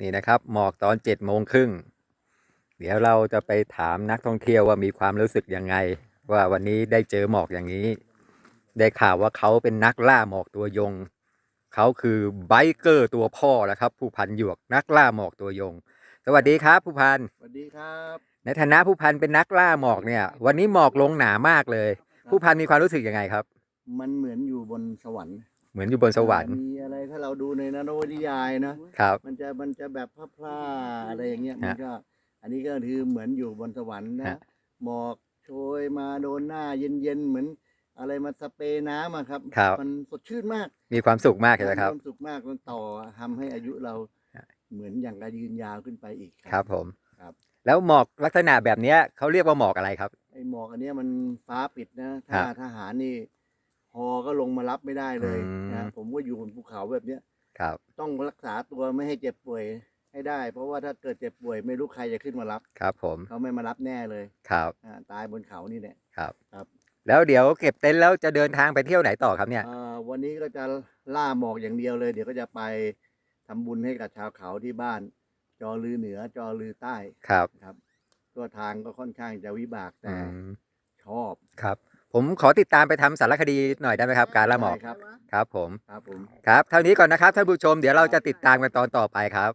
นี่นะครับ หมอกตอนเจ็ดโมงครึ่ง เดี๋ยวเราจะไปถามนักท่องเที่ยวว่ามีความรู้สึกยังไง ว่าวันนี้ได้เจอหมอกอย่างนี้ ได้ข่าวว่าเขาเป็นนักล่าหมอกตัวยง เขาคือไบเกอร์ตัวพ่อแล้วครับ ผู้พันหยวกนักล่าหมอกตัวยง สวัสดีครับ ผู้พันสวัสดีครับ ในฐานะผู้พันเป็นนักล่าหมอกเนี่ย วันนี้หมอกลงหนามากเลย ผู้พันมีความรู้สึกยังไงครับ มันเหมือนอยู่บนสวรรค์ เหมือนอยู่บนสวรรค์มีอะไรถ้าเราดูในนวนิยายนะครับ มันจะมันจะแบบพร่าๆอะไรอย่างเงี้ยฮะมันก็ อันนี้ก็คือเหมือนอยู่บนสวรรค์นะฮะหมอกโชยมาโดนหน้าเย็นๆเหมือนอะไรมาสเปรย์น้ำอะครับครับมันสดชื่นมาก มีความสุขมากเลยนะครับมีความสุขมากมันต่อทำให้อายุเราฮะเหมือนอย่างกระยืนยาวขึ้นไปอีกครับผมครับ แล้วหมอกลักษณะแบบเนี้ยเขาเรียกว่าหมอกอะไรครับไอ้หมอกอันเนี้ยมันฟ้าปิดนะ ถ้าฮะทหารนี่ ฮอก็ลงมารับไม่ได้เลยอืมนะผมก็อยู่บนภูเขาแบบเนี้ยครับ ต้องรักษาตัวไม่ให้เจ็บป่วยให้ได้ เพราะว่าถ้าเกิดเจ็บป่วยไม่รู้ใครจะขึ้นมารับ ครับ ผมเขาไม่มารับแน่เลยครับอ่าตายบนเขานี่แหละครับครับ แล้วเดี๋ยวเก็บเต็นท์แล้วจะเดินทางไปเที่ยวไหนต่อครับเนี่ยเอ่อวันนี้ก็จะล่าหมอกอย่างเดียวเลย เดี๋ยวก็จะไปทำบุญให้กับชาวเขาที่บ้าน จอลือเหนือจอลือใต้ครับครับ ตัวทางก็ค่อนข้างจะวิบากอืแต่มชอบครับ ผมขอติดตามไปทำสารคดีหน่อยได้ไหมครับ การล่าหมอกได้ครับ ครับผม ครับผม ครับ เท่านี้ก่อนนะครับท่านผู้ชม เดี๋ยวเราจะติดตามกันตอนต่อไปครับ